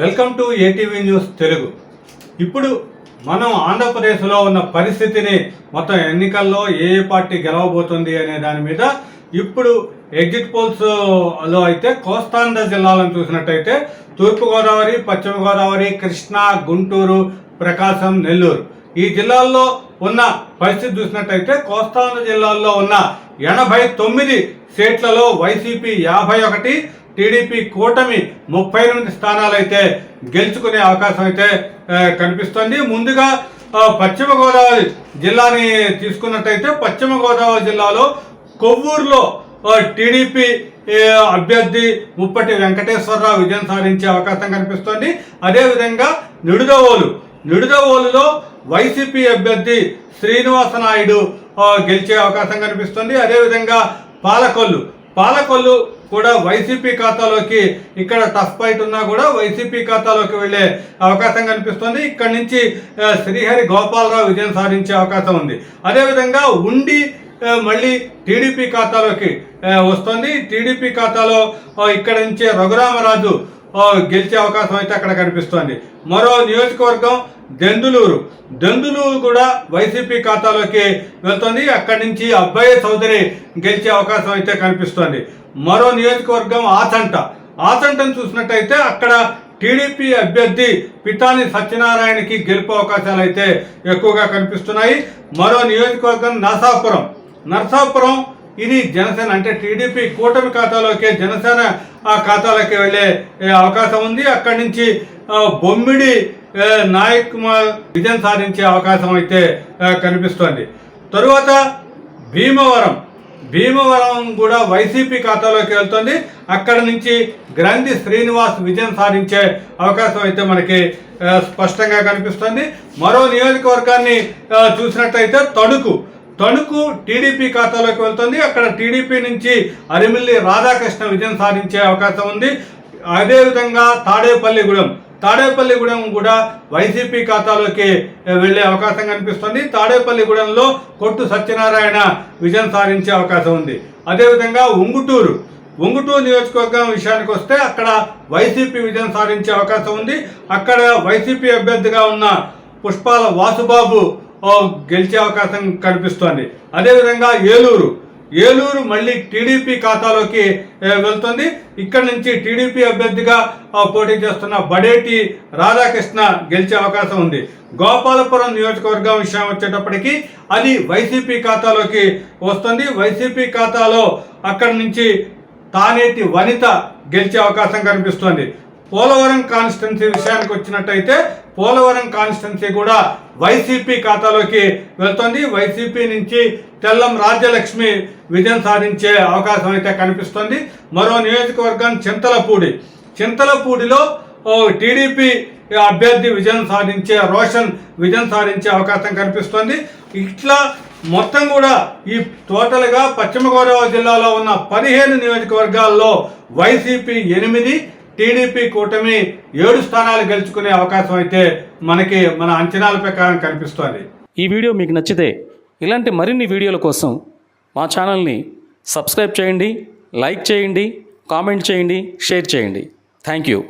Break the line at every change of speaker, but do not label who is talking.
Welcome to ATV news Telugu. ఇప్పుడు మనం ఆంధ్రప్రదేశ్లో ఉన్న పరిస్థితిని మొత్తం ఎన్నికల్లో ఏ పార్టీ గెలవబోతుంది అనే దాని మీద ఇప్పుడు ఎగ్జిట్ పోల్స్లో అయితే కోస్తాంధ్ర జిల్లాలను చూసినట్టయితే తూర్పుగోదావరి పశ్చిమ గోదావరి కృష్ణా గుంటూరు ప్రకాశం నెల్లూరు ఈ జిల్లాల్లో ఉన్న పరిస్థితి చూసినట్టయితే కోస్తాంధ్ర జిల్లాల్లో ఉన్న ఎనభై తొమ్మిది సీట్లలో వైసీపీ యాభై ఒకటి టీడీపీ కూటమి ముప్పై ఎనిమిది స్థానాలు అయితే గెలుచుకునే అవకాశం అయితే కనిపిస్తుంది. ముందుగా పశ్చిమ గోదావరి జిల్లాని తీసుకున్నట్టయితే పశ్చిమ గోదావరి జిల్లాలో కొవ్వూరులో టీడీపీ అభ్యర్థి ముప్పటి వెంకటేశ్వరరావు విజయం సాధించే అవకాశం కనిపిస్తోంది. అదేవిధంగా నిడుదవోలు నిడుదవోలులో వైసీపీ అభ్యర్థి శ్రీనివాస నాయుడు గెలిచే అవకాశం కనిపిస్తుంది. అదేవిధంగా పాలకొల్లు పాలకొల్లు కూడా వైసీపీ ఖాతాలోకి ఇక్కడ టఫ్ ఫైట్ ఉన్నా కూడా వైసీపీ ఖాతాలోకి వెళ్ళే అవకాశం కనిపిస్తుంది. ఇక్కడ నుంచి శ్రీహరి గోపాలరావు విజయం సాధించే అవకాశం ఉంది. అదేవిధంగా ఉండి మళ్ళీ టీడీపీ ఖాతాలోకి వస్తుంది. టీడీపీ ఖాతాలో ఇక్కడ నుంచి రఘురామరాజు గెలిచే అవకాశం అయితే అక్కడ కనిపిస్తోంది. మరో నియోజకవర్గం దెందులూరు దెందులూరు కూడా వైసీపీ ఖాతాలోకి వెళ్తుంది. అక్కడి నుంచి అబ్బాయి చౌదరి గెలిచే అవకాశం అయితే కనిపిస్తోంది. మరో నియోజకవర్గం ఆచంట. ఆచంటను చూసినట్టయితే అక్కడ టీడీపీ అభ్యర్థి పితాని సత్యనారాయణకి గెలుపు అవకాశాలు అయితే ఎక్కువగా కనిపిస్తున్నాయి. మరో నియోజకవర్గం నరసాపురం. నరసాపురం ఇది జనసేన అంటే టీడీపీ కూటమి ఖాతాలోకి జనసేన ఖాతాలోకి వెళ్ళే అవకాశం ఉంది. అక్కడి నుంచి బొమ్మిడి నాయక్ కుమార్ విజయం సాధించే అవకాశం అయితే కనిపిస్తోంది. తరువాత భీమవరం. భీమవరం కూడా వైసీపీ ఖాతాలోకి వెళ్తుంది. అక్కడ నుంచి గ్రంథి శ్రీనివాస్ విజయం సాధించే అవకాశం అయితే మనకి స్పష్టంగా కనిపిస్తుంది. మరో నియోజకవర్గాన్ని చూసినట్లయితే చూసినట్టయితే తణుకు. తణుకు టీడీపీ ఖాతాలోకి వెళ్తుంది. అక్కడ టీడీపీ నుంచి అరిమిల్లి రాధాకృష్ణ విజయం సాధించే అవకాశం ఉంది. అదేవిధంగా తాడేపల్లిగూడెం. తాడేపల్లిగూడెం కూడా వైసీపీ ఖాతాలోకి వెళ్ళే అవకాశం కనిపిస్తుంది. తాడేపల్లిగూడెంలో కొట్టు సత్యనారాయణ విజయం సాధించే అవకాశం ఉంది. అదేవిధంగా ఉంగుటూరు ఉంగుటూరు నియోజకవర్గం విషయానికి వస్తే అక్కడ వైసీపీ విజయం సాధించే అవకాశం ఉంది. అక్కడ వైసీపీ అభ్యర్థిగా ఉన్న పుష్పాల వాసుబాబు గెలిచే అవకాశం కనిపిస్తోంది. అదేవిధంగా ఏలూరు ఏలూరు మళ్ళీ టీడీపీ ఖాతాలోకి వెళ్తుంది. ఇక్కడ నుంచి టీడీపీ అభ్యర్థిగా పోటీ చేస్తున్న బడేటి రాధాకృష్ణ గెలిచే అవకాశం ఉంది. గోపాలపురం నియోజకవర్గం విషయం వచ్చేటప్పటికి అది వైసీపీ ఖాతాలోకి వస్తుంది. వైసీపీ ఖాతాలో అక్కడి నుంచి తానేటి వనిత గెలిచే అవకాశం కనిపిస్తోంది. పోలవరం కాన్స్టిట్యున్సీ విషయానికి వచ్చినట్టయితే పోలవరం కాన్స్టిట్యున్సీ కూడా వైసీపీ ఖాతాలోకి వెళ్తుంది. వైసీపీ నుంచి తెల్లం రాజ్యలక్ష్మి విజయం సాధించే అవకాశం అయితే కనిపిస్తుంది. మరో నియోజకవర్గం చింతలపూడి. చింతలపూడిలో టీడీపీ అభ్యర్థి విజయం సాధించే రోషన్ విజయం సాధించే అవకాశం కనిపిస్తుంది. ఇట్లా మొత్తం కూడా ఈ టోటల్గా పశ్చిమ గోదావరి జిల్లాలో ఉన్న పదిహేను నియోజకవర్గాల్లో వైసీపీ ఎనిమిది టీడీపీ కూటమి ఏడు స్థానాలు గెలుచుకునే అవకాశం అయితే మనకి మన అంచనాల ప్రకారం కనిపిస్తోంది.
ఈ వీడియో మీకు నచ్చితే ఇలాంటి మరిన్ని వీడియోల కోసం మా ఛానల్ని సబ్స్క్రైబ్ చేయండి లైక్ చేయండి కామెంట్ చేయండి షేర్ చేయండి. Thank you